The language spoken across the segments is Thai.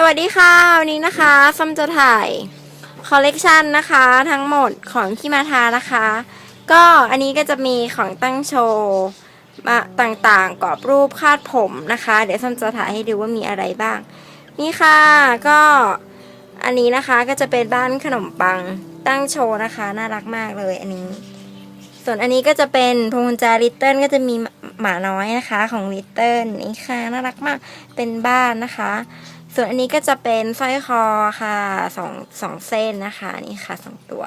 สวัสดีค่ะ วันนี้นะคะส้มจะถ่ายคอลเลกชันนะคะทั้งหมดของที่มาทานะคะ ก็อันนี้ก็จะมีของตั้งโชว์มาต่างๆกรอบรูปคาดผมนะคะ เดี๋ยวส้มจะถ่ายให้ดูว่ามีอะไรบ้าง นี่ค่ะก็อันนี้นะคะก็จะเป็นบ้านขนมปังตั้งโชว์นะคะ น่ารักมากเลยอันนี้ ส่วนอันนี้ก็จะเป็นพวงกุญแจลิตเติ้ลก็จะมีหมาน้อยนะคะของลิตเติ้ลนี่ค่ะน่ารักมากเป็นบ้านนะคะ ส่วนอันนี้ก็จะเป็นสร้อยคอค่ะสองสองเส้นนะคะนี่ค่ะสองตัว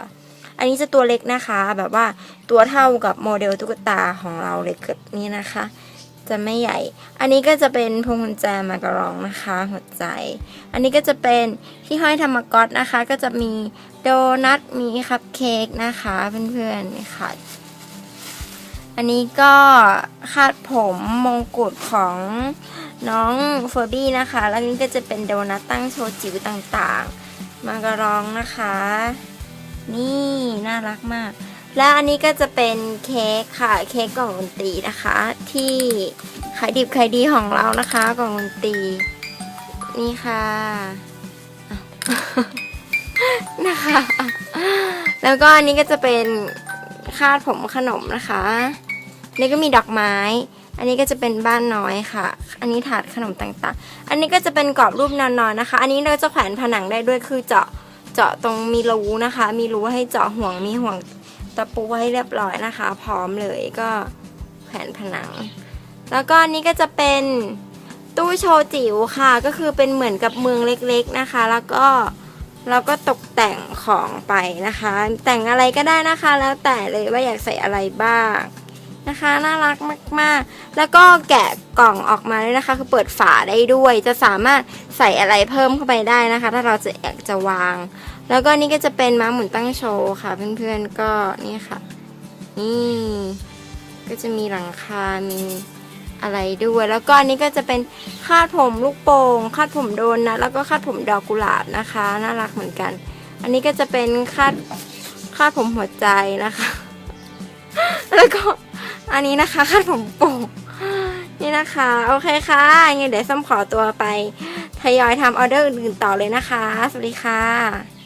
อันนี้จะตัวเล็กนะคะ แบบว่าตัวเท่ากับโมเดลตุ๊กตาของเราเลยเกิดนี่นะคะ จะไม่ใหญ่ อันนี้ก็จะเป็นพวงกุญแจมากระรองนะคะหัวใจ อันนี้ก็จะเป็นที่ห้อยธรรมก๊อตนะคะ ก็จะมีโดนัทมีคัพเค้กนะคะเพื่อนๆนี่ค่ะอันนี้ก็คาดผมมงกุฎของ น้องเฟอร์บี้นะคะ แล้วนี่ก็จะเป็นโดนัทตั้งโชว์จิ๋วต่างๆมากรองนะคะ นี่น่ารักมาก และอันนี้ก็จะเป็นเค้กค่ะ เค้กกล่องดนตรีนะคะ ที่ขายดิบขายดีของเรานะคะ กล่องดนตรี นี่ค่ะนะคะ แล้วก็อันนี้ก็จะเป็นคาดผมขนมนะคะนี่ก็มีดอกไม้ อันนี้ก็จะเป็นบ้านน้อยค่ะ อันนี้ถาดขนมต่างๆ อันนี้ก็จะเป็นกรอบรูปนอนๆนะคะ อันนี้เราจะแขวนผนังได้ด้วยคือเจาะเจาะตรงมีรูนะคะ มีรูให้เจาะห่วงมีห่วงตะปูให้เรียบร้อยนะคะ พร้อมเลยก็แขวนผนัง แล้วก็อันนี้ก็จะเป็นตู้โชว์จิ๋วค่ะ ก็คือเป็นเหมือนกับเมืองเล็กๆนะคะ แล้วก็เราก็ตกแต่งของไปนะคะ แต่งอะไรก็ได้นะคะ แล้วแต่เลยว่าอยากใส่อะไรบ้าง นะคะ น่ารักมาก ๆ แล้วก็แกะกล่องออกมาด้วยนะคะ คือเปิดฝาได้ด้วย จะสามารถใส่อะไรเพิ่มเข้าไปได้นะคะ ถ้าเราจะอยากจะวาง แล้วก็นี่ก็จะเป็นม้าหมุนตั้งโชว์ค่ะ เพื่อนๆก็นี่ค่ะ นี่ ก็จะมีหลังคา มีอะไรด้วย แล้วก็อันนี้ก็จะเป็นคาดผมลูกโป่งคาดผมโดนนะ แล้วก็คาดผมดอกกุหลาบนะคะ น่ารักเหมือนกัน อันนี้ก็จะเป็นคาดคาดผมหัวใจนะคะ แล้วก็ อันนี้นะคะคาดผมโป่งนี่นะคะ โอเคค่ะงั้นเดี๋ยวส้มขอตัวไปทยอยทำออเดอร์อื่นๆต่อเลยนะคะ สวัสดีค่ะ